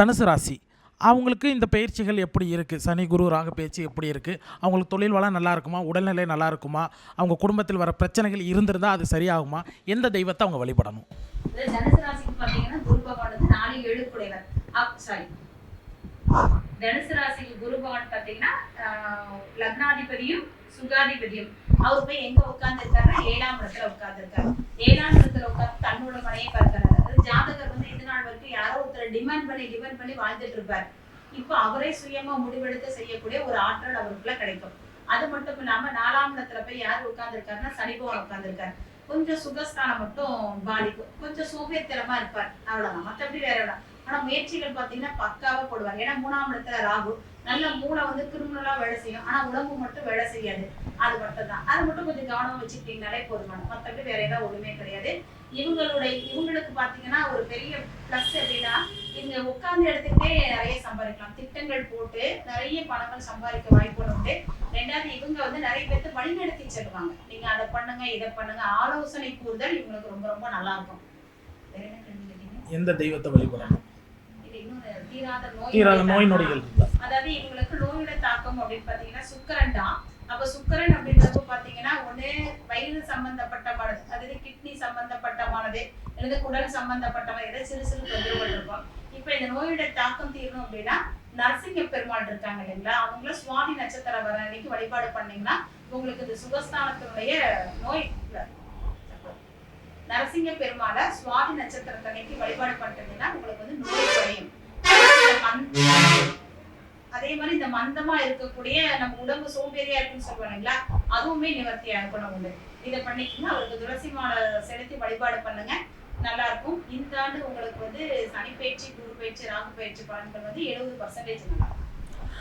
தனுசு ராசி. அவங்களுக்கு இந்த பயிற்சிகள் எப்படி இருக்குது சனி குரு ராக பயிற்சி எப்படி இருக்குது அவங்களுக்கு தொழில் வளம் நல்லா இருக்குமா? உடல்நிலை நல்லா இருக்குமா? அவங்க குடும்பத்தில் வர பிரச்சனைகள் இருந்திருந்தால் அது சரியாகுமா? எந்த தெய்வத்தை அவங்க வழிபடணும்? தனுசு ராசிக்கு பாத்தீங்கன்னா குரு பகவான் வந்து நாலு எழுக்குடையவர் சாரி தனுசு ராசிக்கு குரு பகவான் பாத்தீங்கன்னா லக்னாதிபதியும் சுகாதிபதியும். அவர் போய் எங்க உட்கார்ந்து இருக்காருன்னா ஏழாம் இடத்துல உட்கார்ந்து இருக்காரு ஏழாம் இடத்துல உட்கார்ந்து தன்னோட மனையை பார்க்கிறாரு. ஜாதகர் வந்து இது யாரோ ஒருத்தர் டிமாண்ட் பண்ணி டிமாண்ட் பண்ணி வாழ்ந்துட்டு இருப்பார். இப்போ அவரே சுயமா முடிவெடுத்து செய்யக்கூடிய ஒரு ஆற்றல் அவருக்குள்ள கிடைக்கும். அது மட்டும் இல்லாம நாலாம் இடத்துல போய் யார் உட்கார்ந்து இருக்காருன்னா உட்கார்ந்துருக்காரு. கொஞ்சம் சுகஸ்தானம் மட்டும் பாதிக்கும். கொஞ்சம் சோம்பேறித்தனமா இருப்பார். அவ்வளவுதான். மத்தபடி வேற இடம். ஆனா முயற்சிகள் பாத்தீங்கன்னா பக்காவா போடுவார். ஏன்னா மூணாம் இடத்துல ராகு. நல்ல மூளை வந்து கிரிமினலா வேலை செய்யும். ஆனா உடம்பு மட்டும் வேலை செய்யாது. அது மட்டும் தான் அது மட்டும் கொஞ்சம் கவனம் வச்சுக்கிட்டீங்கனாலே போதுமான மத்தபடி வேற ஏதாவது ஒண்ணுமே கிடையாது. இவங்களுடைய இவங்களுக்கு பாத்தீங்கன்னா ஒரு பெரிய பிளஸ் எப்படின்னா இவங்க உட்கார்ந்து எடுத்துக்கிட்டே நிறைய சம்பாதிக்கலாம். திட்டங்கள் போட்டு நிறைய பணங்கள் சம்பாதிக்க வாய்ப்பு உண்டு. ரெண்டாவது இவங்க வந்து நிறைய பேர்த்து வழிநடத்தி செல்வாங்க. நீங்க அதை பண்ணுங்க இதை பண்ணுங்க ஆலோசனை கூறுதல் இவங்களுக்கு ரொம்ப ரொம்ப நல்லா இருக்கும்? எந்த தெய்வத்தை வழிபடணும்? தீராத நோய். நொடிகள் அதாவது இவங்களுக்கு நோயோட தாக்கம் அப்படின்னு பாத்தீங்கன்னா சுக்கரன் தான். அப்ப சுக்கரன் அப்படின்றப்ப பாத்தீங்கன்னா ஒண்ணு வயிறு சம்பந்தப்பட்டமானது அதாவது கிட்னி சம்பந்தப்பட்டமானது அல்லது குடல் சம்பந்தப்பட்டவன் ஏதாவது சிறு சிறு தொந்தரவுகள் இருக்கும். இப்ப இந்த நோயோட தாக்கம் தீரணும் அப்படின்னா நரசிங்க பெருமாள் இருக்காங்க இல்லைங்களா? அவங்கள சுவாமி நட்சத்திரம் வர அன்னைக்கு வழிபாடு பண்ணீங்கன்னா உங்களுக்கு இந்த சுகஸ்தானத்தினுடைய நோய் நரசிங்க பெருமாளை சுவாமி நட்சத்திரத்தன்னைக்கு வழிபாடு பண்ணிட்டீங்கன்னா உங்களுக்கு வந்து நோய் குறையும் இந்த மந்த்- அதே மாதிரி இந்த மந்தமா இருக்கக்கூடிய நம்ம உடம்பு சோம்பேறியா இருக்குன்னு சொல்லுவாங்க அதுவுமே நிவர்த்தி ஆகணும் உண்டு. இதை பண்ணிக்கிங்கன்னா அவருக்கு துளசி மாலை செலுத்தி வழிபாடு பண்ணுங்க. நல்லா இருக்கும். இந்த ஆண்டு உங்களுக்கு வந்து சனி பயிற்சி குரு பயிற்சி ராகு பயிற்சி பலன்கள் வந்து எழுபது பர்சன்டேஜ் நல்லா இருக்கும்.